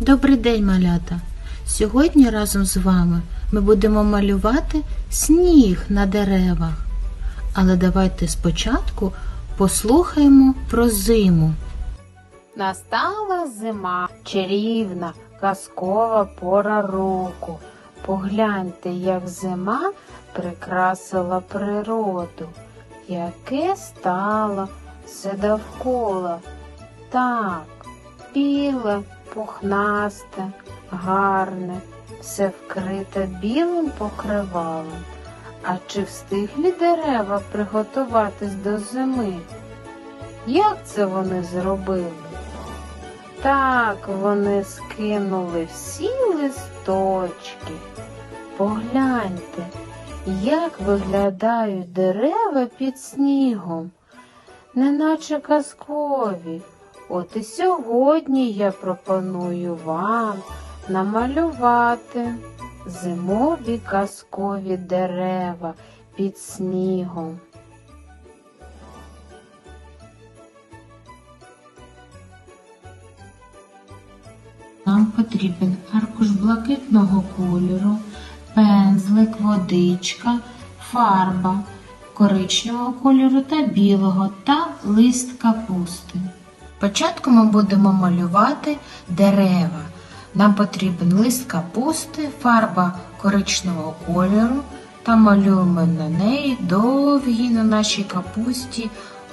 Добрий день, малята! Сьогодні разом з вами ми будемо малювати сніг на деревах. Але давайте спочатку послухаємо про зиму. Настала зима, чарівна, казкова пора року. Погляньте, як зима прикрасила природу, яке стало все довкола. Так, біле, пухнасте, гарне, все вкрите білим покривалом. А чи встиглі дерева приготуватись до зими? Як це вони зробили? Так, вони скинули всі листочки. Погляньте, як виглядають дерева під снігом, неначе казкові. От і сьогодні я пропоную вам намалювати зимові казкові дерева під снігом. Нам потрібен аркуш блакитного кольору, пензлик, водичка, фарба коричневого кольору та білого та лист капусти. Спочатку ми будемо малювати дерева. Нам потрібен лист капусти, фарба коричневого кольору та малюємо на неї довгі на нашій капусті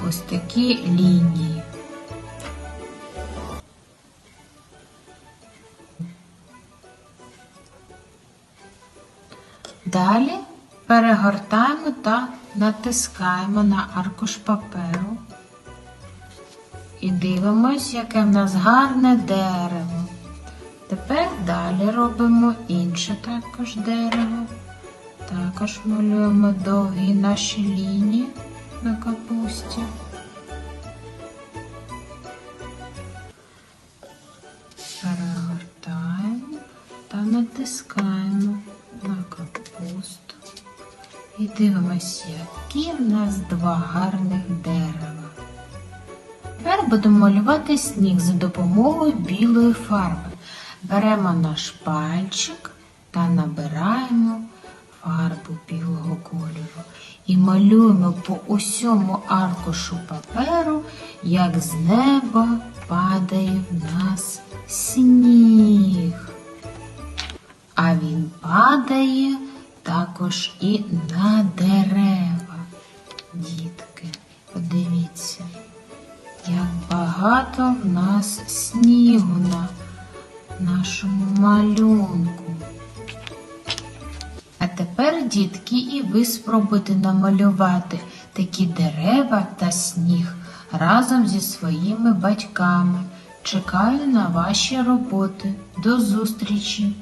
ось такі лінії. Далі перегортаємо та натискаємо на аркуш паперу і дивимось, яке в нас гарне дерево. Тепер далі робимо інше також дерево. Також малюємо довгі наші лінії на капусті. Перегортаємо та натискаємо на капусту. І дивимося, які в нас два гарних дерева. Тепер будемо малювати сніг за допомогою білої фарби. Беремо наш пальчик та набираємо фарбу білого кольору і малюємо по усьому аркушу паперу, як з неба падає в нас сніг. А він падає також і на дерева. Дітки, багато в нас снігу на нашому малюнку. А тепер, дітки, і ви спробуйте намалювати такі дерева та сніг разом зі своїми батьками. Чекаю на ваші роботи. До зустрічі!